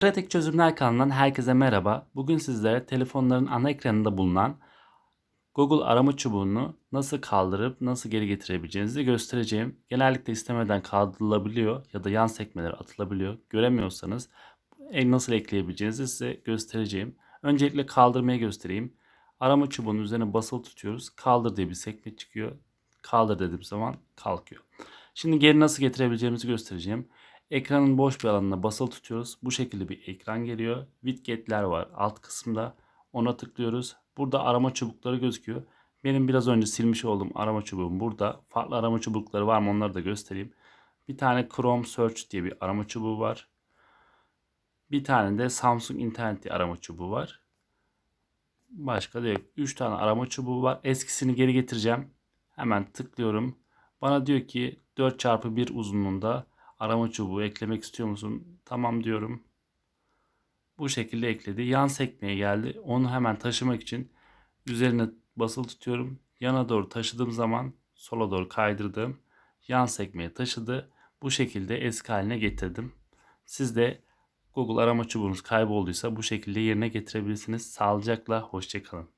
Pratik Çözümler kanalından herkese merhaba. Bugün sizlere telefonların ana ekranında bulunan Google arama çubuğunu nasıl kaldırıp nasıl geri getirebileceğinizi göstereceğim. Genellikle istemeden kaldırılabiliyor ya da yan sekmeler atılabiliyor. Göremiyorsanız nasıl ekleyebileceğinizi size göstereceğim. Öncelikle kaldırmayı göstereyim. Arama çubuğunun üzerine basılı tutuyoruz. Kaldır diye bir sekme çıkıyor. Kaldır dediğim zaman kalkıyor. Şimdi geri nasıl getirebileceğimizi göstereceğim. Ekranın boş bir alanına basılı tutuyoruz. Bu şekilde bir ekran geliyor. Widget'ler var alt kısımda. Ona tıklıyoruz. Burada arama çubukları gözüküyor. Benim biraz önce silmiş olduğum arama çubuğum burada. Farklı arama çubukları var mı onları da göstereyim. Bir tane Chrome Search diye bir arama çubuğu var. Bir tane de Samsung İnternet diye arama çubuğu var. Başka da yok. 3 tane arama çubuğu var. Eskisini geri getireceğim. Hemen tıklıyorum. Bana diyor ki 4x1 uzunluğunda arama çubuğu eklemek istiyor musun? Tamam diyorum. Bu şekilde ekledi. Yan sekmeye geldi. Onu hemen taşımak için üzerine basılı tutuyorum. Yana doğru taşıdığım zaman sola doğru kaydırdım. Yan sekmeye taşıdı. Bu şekilde eski haline getirdim. Siz de Google arama çubuğunuz kaybolduysa bu şekilde yerine getirebilirsiniz. Sağlıcakla, hoşçakalın.